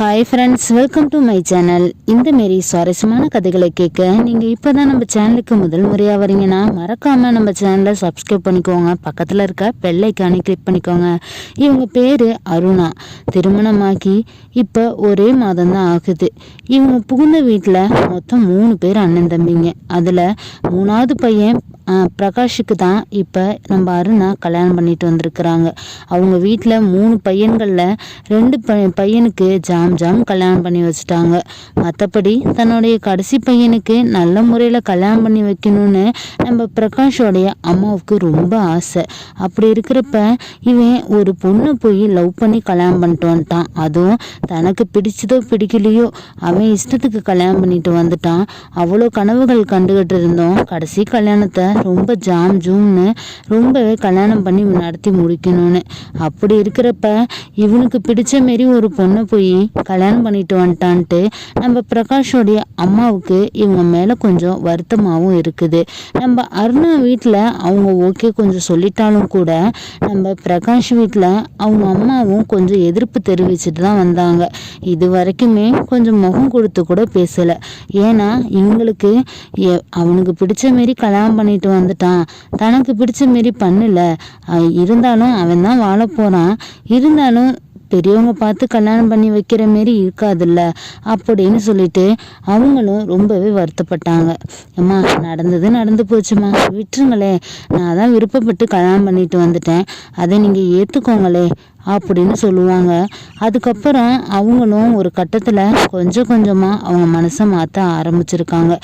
Hi friends welcome to my channel இந்த மாரி சுவாரஸ்யமான கதைகளை கேட்க நீங்கள் இப்போ தான் நம்ம சேனலுக்கு முதல் முறையாக வரீங்கன்னா மறக்காமல் நம்ம சேனலை சப்ஸ்கிரைப் பண்ணிக்கோங்க. பக்கத்தில் இருக்க பெல்லைக்கானே கிளிக் பண்ணிக்கோங்க. இவங்க பேர் அருணா. திருமணமாகி இப்போ ஒரே மாதம் தான் ஆகுது. இவங்க புகுந்த வீட்டில் மொத்தம் மூணு பேர் அண்ணன் தம்பிங்க. அதில் மூணாவது பையன் பிரகாஷுக்கு தான் இப்போ நம்ம அருணா கல்யாணம் பண்ணிட்டு வந்திருக்கிறாங்க. அவங்க வீட்டில் மூணு பையன்களில் ரெண்டு பையனுக்கு ஜான் ஜாம் கல்யாணம் பண்ணி வச்சுட்டாங்க. மற்றபடி தன்னுடைய கடைசி பையனுக்கு நல்ல முறையில் கல்யாணம் பண்ணி வைக்கணும்னு நம்ம பிரகாஷோடைய அம்மாவுக்கு ரொம்ப ஆசை. அப்படி இருக்கிறப்ப இவன் ஒரு பொண்ணை போய் லவ் பண்ணி கல்யாணம் பண்ணிட்டு வந்துட்டான். அதுவும் தனக்கு பிடிச்சதோ பிடிக்கலையோ அவன் இஷ்டத்துக்கு கல்யாணம் பண்ணிட்டு வந்துட்டான். அவ்வளோ கனவுகள் கண்டுகிட்டு இருந்தோம். கடைசி கல்யாணத்தை ரொம்ப ஜாம் ஜூம்னு ரொம்பவே கல்யாணம் பண்ணி நடத்தி முடிக்கணும்னு. அப்படி இருக்கிறப்ப இவனுக்கு பிடிச்ச மாரி ஒரு பொண்ணை போய் கல்யாணம் பண்ணிட்டு வந்துட்டான்ட்டு நம்ம பிரகாஷோடைய அம்மாவுக்கு இவங்க மேலே கொஞ்சம் வருத்தமாகவும் இருக்குது. நம்ம அருணா வீட்டில் அவங்க ஓகே கொஞ்சம் சொல்லிட்டாலும் கூட நம்ம பிரகாஷ் வீட்டில் அவங்க அம்மாவும் கொஞ்சம் எதிர்ப்பு தெரிவிச்சுட்டு தான் வந்தாங்க. இது வரைக்குமே கொஞ்சம் முகம் கொடுத்து கூட பேசலை. ஏன்னா இவங்களுக்கு எ- அவனுக்கு பிடிச்ச மாரி கல்யாணம் பண்ணிட்டு வந்துட்டான். தனக்கு பிடிச்ச மாரி பண்ணல. இருந்தாலும் அவன் தான் வாழ போகிறான் இருந்தாலும் பெரியவங்க பார்த்து கல்யாணம் பண்ணி வைக்கிற மாரி இருக்காதுல்ல அப்படின்னு சொல்லிட்டு அவங்களும் ரொம்பவே வருத்தப்பட்டாங்க. அம்மா நடந்தது நடந்து போச்சுமா? விட்டுருங்களே. நான் தான் விருப்பப்பட்டு கல்யாணம் பண்ணிட்டு வந்துட்டேன். அதை நீங்கள் ஏற்றுக்கோங்களே அப்படின்னு சொல்லுவாங்க. அதுக்கப்புறம் அவங்களும் ஒரு கட்டத்தில் கொஞ்சம் கொஞ்சமாக அவங்க மனசை மாற்ற ஆரம்பிச்சிருக்காங்க.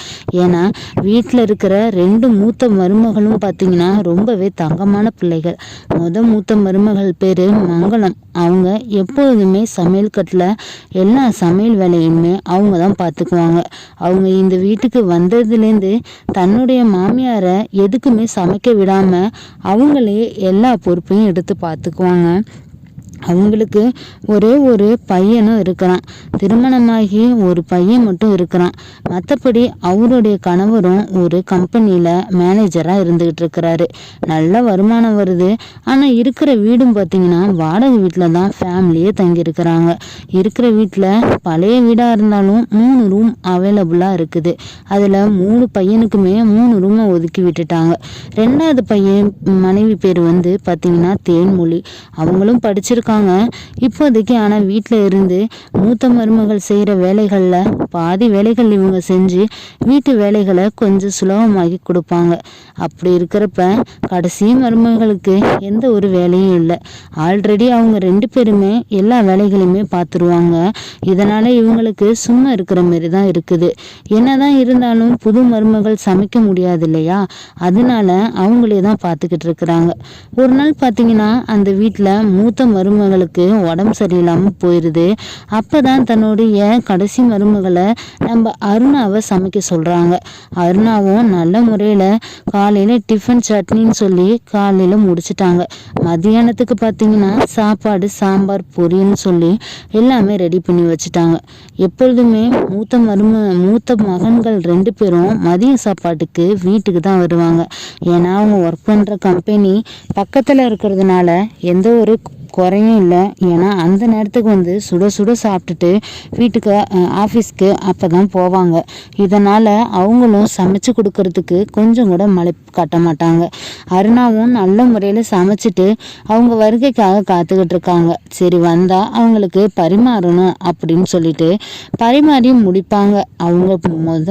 ஏன்னா வீட்டில் இருக்கிற ரெண்டு மூத்த மருமகளும் பார்த்தீங்கன்னா ரொம்பவே தங்கமான பிள்ளைகள். முத மூத்த மருமகள் பேர் மங்களம். அவங்க எப்பொழுதுமே சமையல் கட்டில் எல்லா சமையல் வேலையுமே அவங்க தான் பார்த்துக்குவாங்க அவங்க இந்த வீட்டுக்கு வந்ததுலேருந்து தன்னுடைய மாமியாரை எதுக்குமே சமைக்க விடாமல் அவங்களே எல்லா பொறுப்பையும் எடுத்து பார்த்துக்குவாங்க அவங்களுக்கு ஒரே ஒரு பையனும் இருக்கிறான். திருமணமாகி ஒரு பையன் மட்டும் இருக்கிறான். மற்றபடி அவருடைய கணவரும் ஒரு கம்பெனியில் மேனேஜராக இருந்துக்கிட்டு இருக்கிறாரு. நல்ல வருமானம் வருது. ஆனால் இருக்கிற வீடும் பார்த்தீங்கன்னா வாடகை வீட்டில் தான் ஃபேமிலியே தங்கியிருக்கிறாங்க. இருக்கிற வீட்டில் பழைய வீடாக இருந்தாலும் மூணு ரூம் அவைலபிளாக இருக்குது. அதில் மூணு பையனுக்குமே மூணு ரூமை ஒதுக்கி விட்டுட்டாங்க. ரெண்டாவது பையன் மனைவி பேர் வந்து பார்த்தீங்கன்னா தேன்மொழி. அவங்களும் படிச்சிருக்காங்க. இப்போதைக்கு ஆனால் வீட்டில் இருந்து மூத்த மருமகள் செய்கிற வேலைகளில் பாதி வேலைகள் இவங்க செஞ்சு வீட்டு வேலைகளை கொஞ்சம் சுலபமாக்கி கொடுப்பாங்க. அப்படி இருக்கிறப்ப கடைசி மருமகளுக்கு எந்த ஒரு வேலையும் இல்லை. ஆல்ரெடி அவங்க ரெண்டு பேருமே எல்லா வேலைகளையுமே பார்த்துருவாங்க இதனால் இவங்களுக்கு சும்மா இருக்கிற மாதிரி தான் இருக்குது. என்னதான் இருந்தாலும் புது மருமகள் சமைக்க முடியாது இல்லையா? அதனால அவங்களே தான் பார்த்துக்கிட்டு இருக்கிறாங்க. ஒரு நாள் பார்த்தீங்கன்னா அந்த வீட்டில் மூத்த மருமகளுக்கு உடம்பு சரியில்லாமல் போயிடுது அப்போ தான் தன்னுடைய கடைசி மருமகளை நம்ம அருணாவை சமைக்க சொல்கிறாங்க அருணாவும் நல்ல முறையில் காலையில் டிஃபன் சட்னின்னு சொல்லி காலையில் முடிச்சிட்டாங்க. மதியானத்துக்கு பார்த்தீங்கன்னா சாப்பாடு சாம்பார் பொரியல்னு சொல்லி எல்லாமே ரெடி பண்ணி வச்சுட்டாங்க. எப்பொழுதுமே மூத்த மரும மூத்த மகன்கள் ரெண்டு பேரும் மதிய சாப்பாட்டுக்கு வீட்டுக்கு தான் வருவாங்க. ஏன்னா அவங்க ஒர்க் பண்ணுற கம்பெனி பக்கத்தில் இருக்கிறதுனால எந்த ஒரு குறையும் இல்லை ஏன்னா அந்த நேரத்துக்கு வந்து சுட சுட சாப்பிட்டுட்டு வீட்டுக்கு ஆஃபீஸ்க்கு அப்போ தான் போவாங்க. இதனால் அவங்களும் சமைச்சு கொடுக்கறதுக்கு கொஞ்சம் கூட மலை காட்ட மாட்டாங்க. அருணாவும் நல்ல முறையில் சமைச்சிட்டு அவங்க வருகைக்காக காத்துக்கிட்டு இருக்காங்க. சரி வந்தால் அவங்களுக்கு பரிமாறணும் அப்படின்னு சொல்லிட்டு பரிமாறி முடிப்பாங்க. அவங்க முத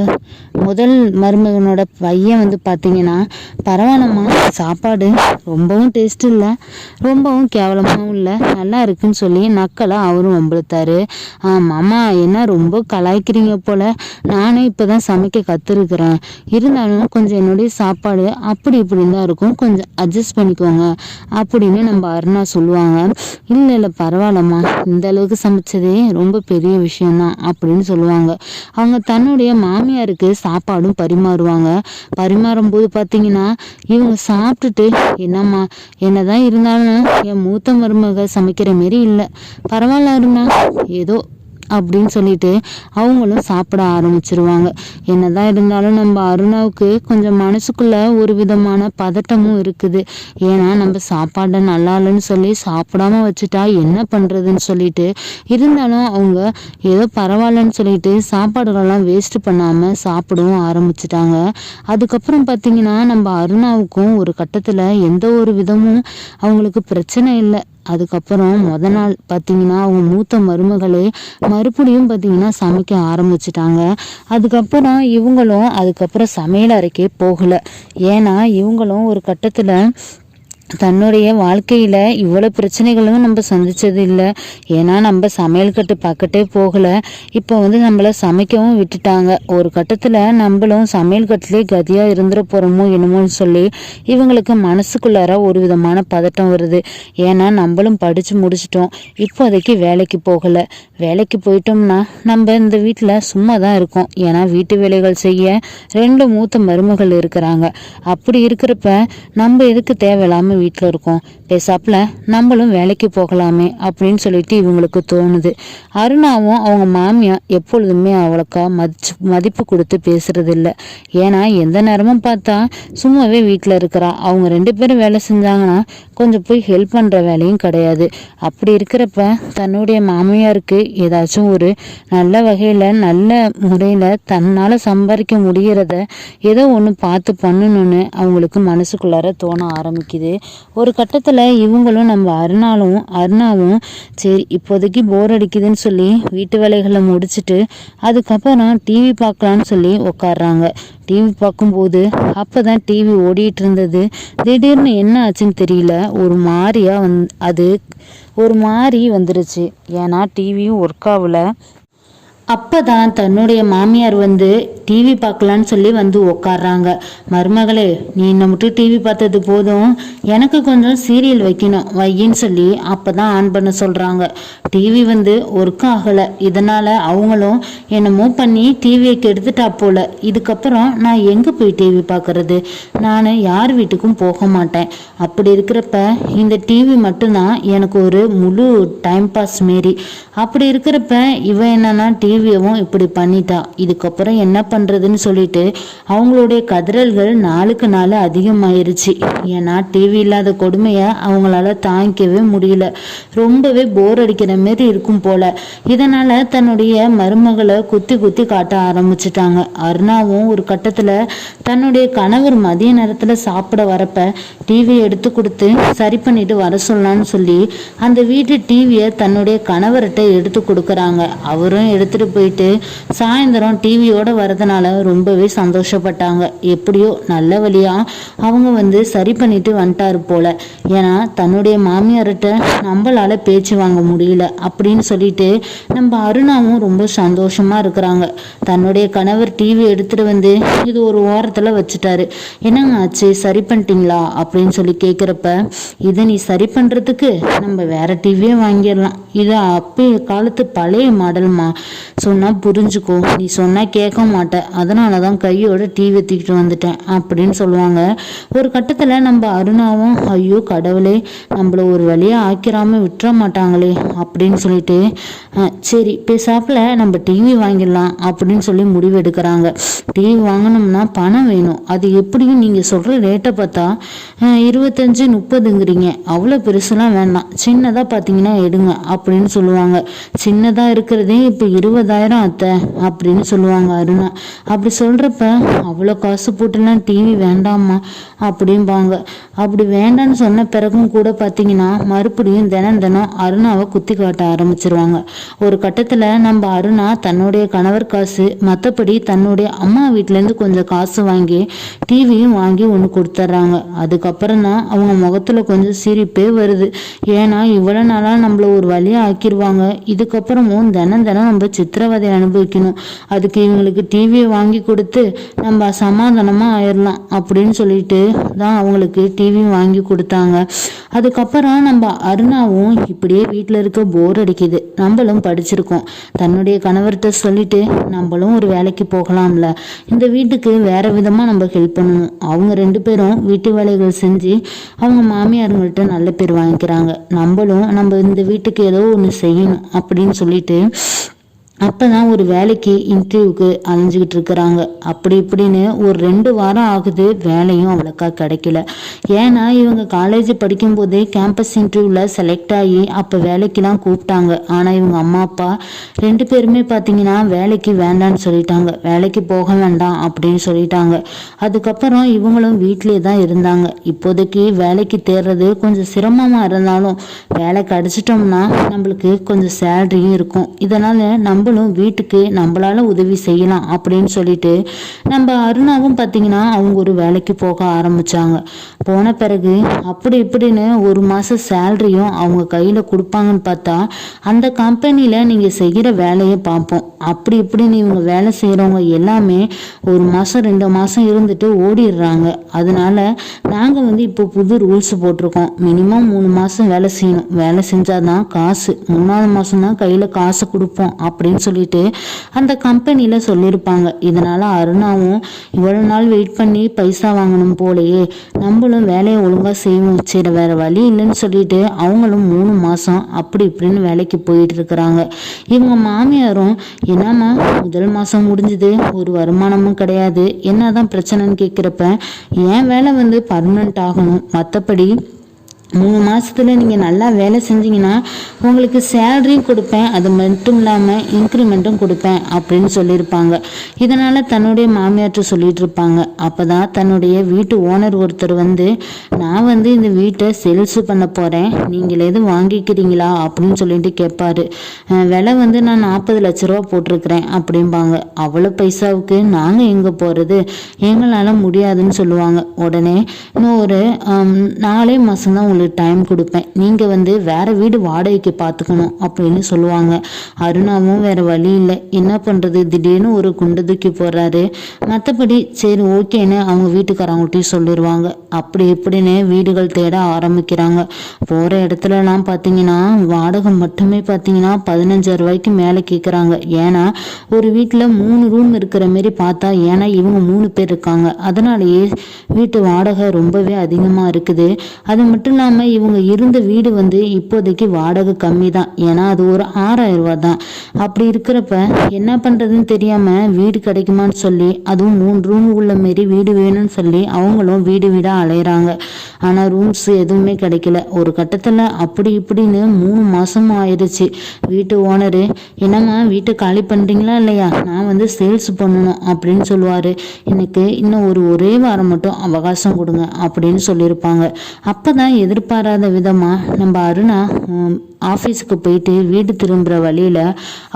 முதல் மருமகனோட பையன் வந்து பார்த்தீங்கன்னா பரவாயில்லம்மா சாப்பாடு ரொம்பவும் டேஸ்ட் இல்லை. ரொம்பவும் கேவலமாகவும் இல்லை. நல்லா இருக்குன்னு சொல்லி நக்கலாக அவரும் வம்பளுத்தாரு மாமா என்ன ரொம்ப கலாய்க்கிறீங்க போல? நானே இப்போ தான் சமைக்க கற்றுருக்குறேன் இருந்தாலும் கொஞ்சம் என்னுடைய சாப்பாடு அப்படி இப்படின்னு தான் இருக்கும். கொஞ்சம் அட்ஜஸ்ட் பண்ணிக்கோங்க அப்படின்னு நம்ம அருணா சொல்லுவாங்க. இல்லை இல்லை பரவாயில்லம்மா. இந்த அளவுக்கு சமைச்சதே ரொம்ப பெரிய விஷயம்தான் அப்படின்னு சொல்லுவாங்க. அவங்க தன்னுடைய மாமியாருக்கு சாப்பாடும் பரிமாறுவாங்க. பரிமாறும் போது பார்த்தீங்கன்னா இவங்க சாப்பிட்டுட்டு என்னம்மா என்னதான் இருந்தாலும் என் மூத்த மருமக சமைக்கிற மாரி இல்லை. பரவாயில்ல அருணா. ஏதோ அப்படின்னு சொல்லிட்டு அவங்களும் சாப்பிட ஆரம்பிச்சிருவாங்க. என்னதான் இருந்தாலும் நம்ம அருணாவுக்கு கொஞ்சம் மனசுக்குள்ள ஒரு விதமான பதட்டமும் இருக்குது. ஏன்னா நம்ம சாப்பாடை நல்லா இல்லைன்னு சொல்லி சாப்பிடாம வச்சுட்டா என்ன பண்றதுன்னு சொல்லிட்டு இருந்தாலும் அவங்க ஏதோ பரவாயில்லன்னு சொல்லிட்டு சாப்பாடுகளெல்லாம் வேஸ்ட் பண்ணாம சாப்பிடவும் ஆரம்பிச்சிட்டாங்க. அதுக்கப்புறம் பார்த்தீங்கன்னா நம்ம அருணாவுக்கும் ஒரு கட்டத்தில் எந்த ஒரு விதமும் அவங்களுக்கு பிரச்சனை இல்லை. அதுக்கப்புறம் முத நாள் பார்த்தீங்கன்னா அவங்க மூத்த மருமகளே மறுபடியும் பார்த்தீங்கன்னா சமைக்க ஆரம்பிச்சிட்டாங்க. அதுக்கப்புறம் இவங்களும் அதுக்கப்புறம் சமையல் அறைக்கே போகலை. ஏன்னா இவங்களும் ஒரு கட்டத்தில் தன்னுடைய வாழ்க்கையில் இவ்வளோ பிரச்சனைகளும் நம்ம சந்திச்சது இல்லை ஏன்னா நம்ம சமையல் கட்டு பக்கட்டே போகலை. இப்போ வந்து நம்மளை சமைக்கவும் விட்டுட்டாங்க. ஒரு கட்டத்தில் நம்மளும் சமையல் கட்டிலே கதியாக இருந்துட போகிறோமோ என்னமோன்னு சொல்லி இவங்களுக்கு மனசுக்குள்ளார ஒரு விதமான பதட்டம் வருது. ஏன்னா நம்மளும் படித்து முடிச்சிட்டோம். இப்போதைக்கு வேலைக்கு போகலை. வேலைக்கு போயிட்டோம்னா நம்ம இந்த வீட்டில் சும்மா தான் இருக்கோம். ஏன்னா வீட்டு வேலைகள் செய்ய ரெண்டு மூத்த மருமகள் இருக்கிறாங்க. அப்படி இருக்கிறப்ப நம்ம எதுக்கு தேவையில்லாமல் வீட்டில் இருக்கோம். பேசாப்புல நம்மளும் வேலைக்கு போகலாமே அப்படின்னு சொல்லிட்டு இவங்களுக்கு தோணுது. அருணாவும் அவங்க மாமியா எப்பொழுதுமே அவளுக்கா மதிச்சு மதிப்பு கொடுத்து பேசுறது இல்லை ஏன்னா எந்த நேரமும் பார்த்தா சும்மாவே வீட்டில் இருக்கிறா. அவங்க ரெண்டு பேரும் வேலை செஞ்சாங்கன்னா கொஞ்சம் போய் ஹெல்ப் பண்ணுற வேலையும் கிடையாது. அப்படி இருக்கிறப்ப தன்னுடைய மாமியாருக்கு ஏதாச்சும் ஒரு நல்ல வகையில் நல்ல முறையில் தன்னால் சம்பாதிக்க முடிகிறத ஏதோ ஒன்று பார்த்து பண்ணணும்னு அவங்களுக்கு மனசுக்குள்ளார தோண ஆரம்பிக்குது. ஒரு கட்டத்தில் இவங்களும் நம்ம அருணாலும் அருணாவும் சரி இப்போதைக்கு போர் அடிக்குதுன்னு சொல்லி வீட்டு வேலைகளை முடிச்சுட்டு அதுக்கப்புறம் டிவி பார்க்கலான்னு சொல்லி உட்காடுறாங்க டிவி பார்க்கும்போது அப்போ தான் டிவி ஓடிட்டு இருந்தது. திடீர்னு என்ன ஆச்சுன்னு தெரியல. ஒரு மாதிரியாக வந் அது ஒரு மாதிரி வந்துருச்சு. ஏன்னா டிவியும் ஒர்க் ஆகலை. அப்போ தான் தன்னுடைய மாமியார் வந்து டிவி பார்க்கலான்னு சொல்லி வந்து உக்காடுறாங்க மருமகளே நீ என்னை மட்டும் டிவி பார்த்தது போதும். எனக்கு கொஞ்சம் சீரியல் வைக்கணும் வையின்னு சொல்லி அப்போ தான் ஆன் பண்ண சொல்கிறாங்க டிவி வந்து ஒர்க் ஆகலை. இதனால் அவங்களும் என்னமோ பண்ணி டிவியை கெடுத்துட்டா போல. இதுக்கப்புறம் நான் எங்கே போய் டிவி பார்க்கறது? நான் யார் வீட்டுக்கும் போக மாட்டேன். அப்படி இருக்கிறப்ப இந்த டிவி மட்டும்தான் எனக்கு ஒரு முழு டைம் பாஸ் மாரி. அப்படி இருக்கிறப்ப இவன் என்னன்னா டிவி டிவியவும் இப்படி பண்ணிட்டா. இதுக்கப்புறம் என்ன பண்ணுறதுன்னு சொல்லிட்டு அவங்களுடைய கதறல்கள் நாளுக்கு நாள் அதிகமாயிருச்சு. ஏன்னா டிவி இல்லாத கொடுமையை அவங்களால தாங்கிக்கவே முடியல. ரொம்பவே போர் அடிக்கிற மாரி இருக்கும் போல. இதனால தன்னுடைய மருமகளை குத்தி குத்தி காட்ட ஆரம்பிச்சிட்டாங்க. அருணாவும் ஒரு கட்டத்தில் தன்னுடைய கணவர் மதிய நேரத்தில் சாப்பிட வரப்ப டிவி எடுத்து கொடுத்து சரி பண்ணிட்டு வர சொல்லலான்னு சொல்லி அந்த வீட்டு டிவியை தன்னுடைய கணவர்கிட்ட எடுத்து கொடுக்குறாங்க. அவரும் எடுத்துட்டு போயிட்டு சாயந்தரம் டிவியோட வரதுனால ரொம்பவே சந்தோஷப்பட்டாங்க. எப்படியோ நல்ல வழியா அவங்க வந்து சரி பண்ணிட்டு வந்துட்டாரு போல. ஏன்னா தன்னுடைய மாமியார்கிட்ட நம்மளால பேச்சு வாங்க முடியல அப்படின்னு சொல்லிட்டு நம்ம அருணாவும் ரொம்ப சந்தோஷமா இருக்கிறாங்க. தன்னுடைய கணவர் டிவி எடுத்துட்டு வந்து இது ஒரு ஓரத்துல வச்சுட்டாரு. என்னங்க ஆச்சு? சரி பண்ணிட்டீங்களா? அப்படின்னு சொல்லி கேட்குறப்ப இதை நீ சரி பண்ணுறதுக்கு நம்ம வேற டிவியே வாங்கிடலாம். இது அப்போ காலத்து பழைய மாடல்மா. சொன்னால் புரிஞ்சுக்கோ. நீ சொன்னால் கேட்க மாட்டேன் அதனால தான் கையோட டிவி தூக்கிட்டு வந்துட்டேன் அப்படின்னு சொல்லுவாங்க. ஒரு கட்டத்தில் நம்ம அருணாவும் ஐயோ கடவுளே நம்மள ஒரு வழியாக ஆக்கிராம விட்டுற மாட்டாங்களே அப்படின்னு சொல்லிட்டு சரி பேசாப்பில் நம்ம டிவி வாங்கிடலாம் அப்படின்னு சொல்லி முடிவு எடுக்கிறாங்க. டிவி வாங்கினோம்னா பணம் வேணும். அது எப்படியும் நீங்கள் சொல்கிற ரேட்டை பார்த்தா இருபத்தஞ்சு முப்பதுங்கிறீங்க. அவ்வளோ பெருசுலாம் வேண்டாம். சின்னதாக பார்த்தீங்கன்னா எடுங்க அப்படின்னு சொல்லுவாங்க. சின்னதாக இருக்கிறதே இப்போ இருபது இருபதாயிரம் அத்தை அப்படின்னு சொல்லுவாங்க அருணா. அப்படி சொல்கிறப்ப அவ்வளோ காசு போட்டுலாம் டிவி வேண்டாமா அப்படிம்பாங்க. அப்படி வேண்டான்னு சொன்ன பிறகும் கூட பார்த்தீங்கன்னா மறுபடியும் தினம் தினம் அருணாவை குத்தி காட்ட ஆரம்பிச்சிருவாங்க. ஒரு கட்டத்தில் நம்ம அருணா தன்னுடைய கணவர் காசு மற்றபடி தன்னுடைய அம்மா வீட்டிலேருந்து கொஞ்சம் காசு வாங்கி டிவியும் வாங்கி ஒன்று கொடுத்துட்றாங்க அதுக்கப்புறம் தான் அவங்க முகத்தில் கொஞ்சம் சிரிப்பே வருது. ஏன்னா இவ்வளோ நாளாக நம்மள ஒரு வழியாக ஆக்கிடுவாங்க இதுக்கப்புறமும் தினம் தினம் நம்ம சித்திரவதை அனுபவிக்கணும். அதுக்கு இவங்களுக்கு டிவியை வாங்கி கொடுத்து நம்ம சமாதானமாக ஆயிடலாம் அப்படின்னு சொல்லிட்டு தான் அவங்களுக்கு டிவி வாங்கி கொடுத்தாங்க. அதுக்கப்புறம் நம்ம அருணாவும் இப்படியே வீட்டில் இருக்க போர் அடிக்குது. நம்மளும் படிச்சிருக்கோம். தன்னுடைய கணவர்கிட்ட சொல்லிட்டு நம்மளும் ஒரு வேலைக்கு போகலாம்ல. இந்த வீட்டுக்கு வேற விதமாக நம்ம ஹெல்ப் பண்ணணும். அவங்க ரெண்டு பேரும் வீட்டு வேலைகள் செஞ்சு அவங்க மாமியாருங்கள்ட்ட நல்ல பேர் வாங்கிக்கிறாங்க. நம்மளும் நம்ம இந்த வீட்டுக்கு ஏதோ ஒன்று செய்யணும் அப்படின்னு சொல்லிட்டு அப்போ தான் ஒரு வேலைக்கு இன்டர்வியூக்கு அலைஞ்சுக்கிட்டு இருக்கிறாங்க. அப்படி இப்படின்னு ஒரு ரெண்டு வாரம் ஆகுது வேலையும் அவ்வளோக்கா கிடைக்கல. ஏன்னா இவங்க காலேஜ் படிக்கும்போதே கேம்பஸ் இன்டர்வியூவில் செலக்ட் ஆகி அப்போ வேலைக்கெலாம் கூப்பிட்டாங்க. ஆனால் இவங்க அம்மா அப்பா ரெண்டு பேருமே பார்த்தீங்கன்னா வேலைக்கு வேண்டான்னு சொல்லிட்டாங்க. வேலைக்கு போக வேண்டாம் அப்படின்னு சொல்லிட்டாங்க. அதுக்கப்புறம் இவங்களும் வீட்டிலே தான் இருந்தாங்க. இப்போதைக்கு வேலைக்கு தேடுறது கொஞ்சம் சிரமமாக இருந்தாலும் வேலை கிடச்சிட்டோம்னா நம்மளுக்கு கொஞ்சம் சேலரியும் இருக்கும். இதனால் நம்மளும் வீட்டுக்கு நம்மளால உதவி செய்யலாம் அப்படின்னு சொல்லிட்டு நம்ம அருணாவும் பார்த்தீங்கன்னா அவங்க ஒரு வேலைக்கு போக ஆரம்பிச்சாங்க. போன பிறகு அப்படி இப்படின்னு ஒரு மாதம் சேலரியும் அவங்க கையில் கொடுப்பாங்கன்னு பார்த்தா அந்த கம்பெனியில் நீங்கள் செய்கிற வேலையை பார்ப்போம். அப்படி இப்படின்னு இவங்க வேலை செய்கிறவங்க எல்லாமே ஒரு மாதம் ரெண்டு மாதம் இருந்துட்டு ஓடிடுறாங்க. அதனால நாங்கள் வந்து இப்போ புது ரூல்ஸ் போட்டிருக்கோம். மினிமம் மூணு மாதம் வேலை செய்யணும். வேலை செஞ்சால் தான் காசு. மூணாவது மாதம் தான் கையில் காசு கொடுப்போம். அப்படின்னு சொல்லிட்டு அந்த கம்பெனியில் சொல்லியிருப்பாங்க. இதனால் அருணாவும் இவ்வளோ நாள் வெயிட் பண்ணி பைசா வாங்கணும் போலயே நம்மளும் வேலையை ஒழுங்காக செய்வோம். சரி வேற வழி இல்லைன்னு சொல்லிட்டு அவங்களும் மூணு மாதம் அப்படி இப்படின்னு வேலைக்கு போயிட்டு இருக்கிறாங்க. இவங்க மாமியாரும் என்னம்மா முதல் மாதம் முடிஞ்சது ஒரு வருமானமும் கிடையாது. என்னதான் பிரச்சனைன்னு கேட்குறப்ப என் வேலை வந்து பர்மனெண்ட் ஆகணும்? மற்றபடி மூணு மாதத்தில் நீங்கள் நல்லா வேலை செஞ்சீங்கன்னா உங்களுக்கு சேலரியும் கொடுப்பேன் அது மட்டும் இல்லாமல் இன்க்ரிமெண்ட்டும் கொடுப்பேன் அப்படின்னு சொல்லியிருப்பாங்க. இதனால் தன்னுடைய மாமியார்ட்ட சொல்லிட்டு இருப்பாங்க. அப்போ தான் தன்னுடைய வீட்டு ஓனர் ஒருத்தர் வந்து நான் வந்து இந்த வீட்டை சேல்ஸ் பண்ண போகிறேன் நீங்கள் எதுவும் வாங்கிக்கிறீங்களா? அப்படின்னு சொல்லிட்டு கேட்பாரு. விலை வந்து நான் நாற்பது லட்ச ரூபா போட்டிருக்கிறேன் அப்படிம்பாங்க. அவ்வளோ பைசாவுக்கு நாங்கள் எங்கே போகிறது எங்களால் முடியாதுன்னு சொல்லுவாங்க. உடனே இன்னும் ஒரு நாலே மாதம் தான் உங்களுக்கு டைம் கொடுப்பேன். நீங்கள் வந்து வேற வீடு வாடகைக்கு பார்த்துக்கணும் அப்படின்னு சொல்லுவாங்க. அருணாவும் வேற வழி இல்லை. என்ன பண்ணுறது திடீர்னு ஒரு குண்டு தூக்கி போடுறாரு. மற்றபடி சரி ஓகேன்னு அவங்க வீட்டுக்காரவங்கள்ட்டையும் சொல்லிடுவாங்க அப்படி இப்படின்னு வீடுகள் தேட ஆரம்பிக்கிறாங்க. போகிற இடத்துலலாம் பார்த்தீங்கன்னா வாடகை மட்டுமே பார்த்தீங்கன்னா பதினஞ்சாயிரம் ரூபாய்க்கு மேலே கேட்குறாங்க ஏன்னா ஒரு வீட்டில் மூணு ரூம் இருக்கிற மாரி பார்த்தா ஏன்னா இவங்க மூணு பேர் இருக்காங்க. அதனாலேயே வீட்டு வாடகை ரொம்பவே அதிகமாக இருக்குது. அது மட்டும் இல்லாமல் இவங்க இருந்த வீடு வந்து இப்போதைக்கு வாடகை கம்மி தான் ஏன்னா அது ஒரு ஆறாயிரம் ரூபா தான் அப்படி இருக்கிறப்ப என்ன பண்ணுறதுன்னு தெரியாமல் வீடு கிடைக்குமான்னு சொல்லி அதுவும் மூணு ரூம் உள்ள மாரி வீடு வேணும்னு சொல்லி அவங்களும் வீடு வீடாக அலையிறாங்க. ஆனால் ரூம்ஸ் எதுவுமே கிடைக்கல. ஒரு கட்டத்தில் அப்படி இப்படின்னு மூணு மாதமும் ஆயிடுச்சு வீட்டு ஓனரு என்னம்மா வீட்டை காலி பண்ணுறீங்களா இல்லையா? நான் வந்து சேல்ஸ் பண்ணணும் அப்படின்னு சொல்லுவார். எனக்கு இன்னும் ஒரு ஒரே வாரம் மட்டும் அவகாசம் கொடுங்க அப்படின்னு சொல்லியிருப்பாங்க. அப்போ தான் எதிர்பாராத விதமாக நம்ம அருணா ஆஃபீஸுக்கு போயிட்டு வீடு திரும்புகிற வழியில்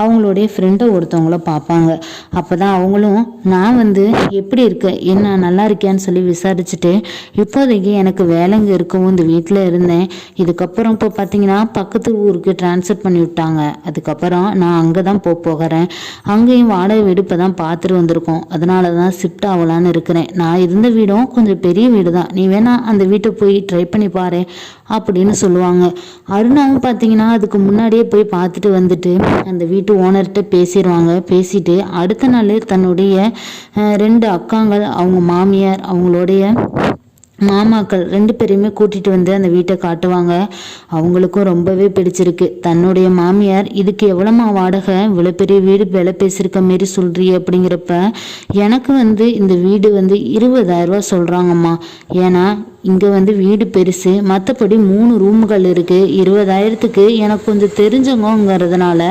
அவங்களுடைய ஃப்ரெண்டை ஒருத்தவங்கள பார்ப்பாங்க. அப்போ தான் அவங்களும் நான் வந்து எப்படி இருக்கேன்? என்ன நல்லா இருக்கேன்னு சொல்லி விசாரிச்சுட்டு இப்போதைக்கு எனக்கு வேலைங்க இருக்கவும் இந்த வீட்டில் இருந்தேன். இதுக்கப்புறம் இப்போ பார்த்தீங்கன்னா பக்கத்து ஊருக்கு டிரான்ஸ்ஃபர் பண்ணி விட்டாங்க. அதுக்கப்புறம் நான் அங்கே தான் போக போகிறேன். அங்கேயும் வாடகை வீடு இப்போ தான் பார்த்துட்டு வந்திருக்கோம். அதனால தான் ஷிஃப்ட் ஆகலான்னு இருக்கிறேன். நான் இருந்த வீடும் கொஞ்சம் பெரிய வீடு தான் நீ வேணா அந்த வீட்டை போய் ட்ரை பண்ணி பாரு. அப்படின்னு சொல்லுவாங்க. அருணாவும் பார்த்தீங்கன்னா அதுக்கு முன்னாடியே போய் பார்த்துட்டு வந்துட்டு அந்த வீட்டு ஓனர்கிட்ட பேசிடுவாங்க பேசிட்டு அடுத்த நாள் தன்னுடைய ரெண்டு அக்காங்கள் அவங்க மாமியார் அவங்களுடைய மாமாக்கள் ரெண்டு பேரையுமே கூட்டிட்டு வந்து அந்த வீட்டை காட்டுவாங்க. அவங்களுக்கும் ரொம்பவே பிடிச்சிருக்கு. தன்னுடைய மாமியார் இதுக்கு எவ்வளோமா வாடகை? இவ்வளோ பெரிய வீடு விலை பேசியிருக்க மாரி சொல்றீ அப்படிங்கிறப்ப எனக்கு வந்து இந்த வீடு வந்து இருபதாயிரம் ரூபாய் சொல்கிறாங்கம்மா ஏன்னா இங்கே வந்து வீடு பெருசு மற்றபடி மூணு ரூம்கள் இருக்குது இருபதாயிரத்துக்கு எனக்கு கொஞ்சம் தெரிஞ்சவங்கிறதுனால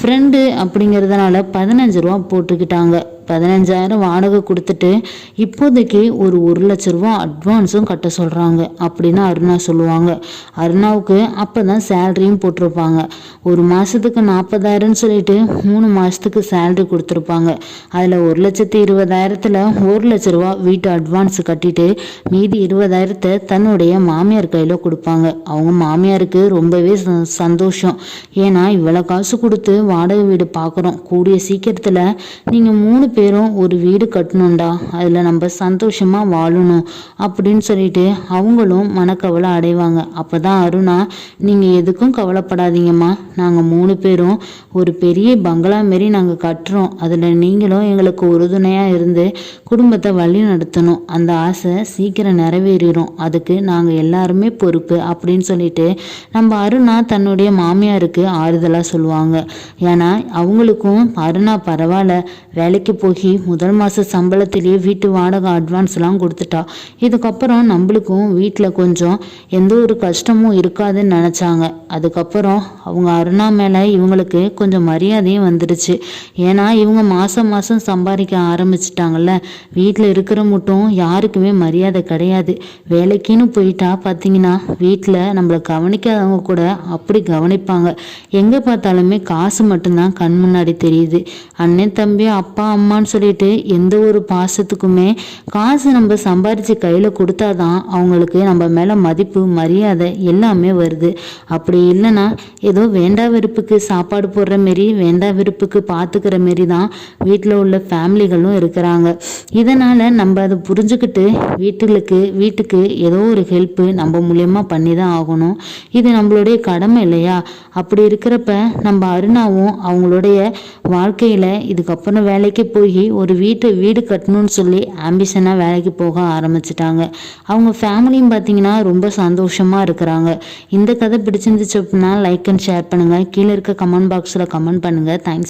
ஃப்ரெண்டு அப்படிங்கிறதுனால பதினஞ்சு ரூபா போட்டுக்கிட்டாங்க. பதினஞ்சாயிரம் வாடகை கொடுத்துட்டு இப்போதைக்கு ஒரு ஒரு லட்ச ரூபா அட்வான்ஸும் கட்ட சொல்கிறாங்க அப்படின்னு அருணா சொல்லுவாங்க. அருணாவுக்கு அப்போ தான் சேலரியும் போட்டிருப்பாங்க. ஒரு மாதத்துக்கு நாற்பதாயிரம்னு சொல்லிட்டு மூணு மாதத்துக்கு சேலரி கொடுத்துருப்பாங்க. அதில் ஒரு லட்சத்தி இருபதாயிரத்தில் ஒரு லட்ச ரூபா வீட்டு அட்வான்ஸ் கட்டிட்டு மீதி இருபதாயிரத்தை தன்னுடைய மாமியார் கையில் கொடுப்பாங்க. அவங்க மாமியாருக்கு ரொம்பவே ச- சந்தோஷம். ஏன்னா இவ்வளோ காசு கொடுத்து வாடகை வீடு பார்க்குறோம் கூடிய சீக்கிரத்தில் நீங்கள் மூணு பேரும் ஒரு வீடு கட்டணும்டா. அதில் நம்ம சந்தோஷமாக வாழணும் அப்படின்னு சொல்லிட்டு அவங்களும் மனக்கவலை அடைவாங்க. அப்போ தான் அருணா நீங்கள் எதுக்கும் கவலைப்படாதீங்கம்மா. நாங்கள் மூணு பேரும் ஒரு பெரிய பங்களா மாரி நாங்கள் கட்டுறோம். அதில் நீங்களும் எங்களுக்கு உறுதுணையாக இருந்து குடும்பத்தை வழி நடத்தணும். அந்த ஆசை சீக்கிரம் நிறைவேறிடும் அதுக்கு நாங்கள் எல்லாருமே பொறுப்பு அப்படின்னு சொல்லிட்டு நம்ம அருணா தன்னுடைய மாமியாருக்கு ஆறுதலாக சொல்லுவாங்க. ஏன்னா அவங்களுக்கும் அருணா பரவாயில்ல. வேலைக்கு போய் முதல் மாத சம்பளத்திலேயே வீட்டு வாடகை அட்வான்ஸ்லாம் கொடுத்துட்டா. இதுக்கப்புறம் நம்மளுக்கும் வீட்டில் கொஞ்சம் எந்த ஒரு கஷ்டமும் இருக்காதுன்னு நினச்சாங்க. அதுக்கப்புறம் அவங்க அருணா மேலே இவங்களுக்கு கொஞ்சம் மரியாதையும் வந்துடுச்சு ஏன்னா இவங்க மாதம் மாதம் சம்பாதிக்க ஆரம்பிச்சிட்டாங்கல்ல. வீட்டில் இருக்கிற மட்டும் யாருக்குமே மரியாதை கிடையாது. வேலைக்குன்னு போயிட்டா பார்த்தீங்கன்னா வீட்டில் நம்மளை கவனிக்காதவங்க கூட அப்படி கவனிப்பாங்க. எங்கே பார்த்தாலுமே காசு மட்டும்தான் கண் முன்னாடி தெரியுது. அண்ணன் தம்பி அப்பா அம்மா அம்மான்னு சொல்லிட்டு எந்த ஒரு பாசத்துக்குமே காசு நம்ம சம்பாரித்து கையில் கொடுத்தாதான் அவங்களுக்கு நம்ம மேலே மதிப்பு மரியாதை எல்லாமே வருது. அப்படி இல்லைன்னா ஏதோ வேண்டா வெறுப்புக்கு சாப்பாடு போடுற மாரி வேண்டா வெறுப்புக்கு பார்த்துக்கிற மாரி தான் வீட்டில் உள்ள ஃபேமிலிகளும் இருக்கிறாங்க. இதனால் நம்ம அதை புரிஞ்சுக்கிட்டு வீட்டுகளுக்கு வீட்டுக்கு ஏதோ ஒரு ஹெல்ப்பு நம்ம மூலயமா பண்ணி தான் ஆகணும். இது நம்மளுடைய கடமை இல்லையா? அப்படி இருக்கிறப்ப நம்ம அருணாவும் அவங்களுடைய வாழ்க்கையில் இதுக்கப்புறம் வேலைக்கு போய் போய் ஒரு வீட்டு வீடு கட்டணும்னு சொல்லி ஆம்பிஷனாக வேலைக்கு போக ஆரம்பிச்சிட்டாங்க. அவங்க ஃபேமிலியும் பார்த்தீங்கன்னா ரொம்ப சந்தோஷமாக இருக்கிறாங்க. இந்த கதை பிடிச்சிருந்துச்சு அப்படின்னா லைக் அண்ட் ஷேர் பண்ணுங்கள் கீழே இருக்க கமெண்ட் பாக்ஸில் கமெண்ட் பண்ணுங்கள் தேங்க்ஸ்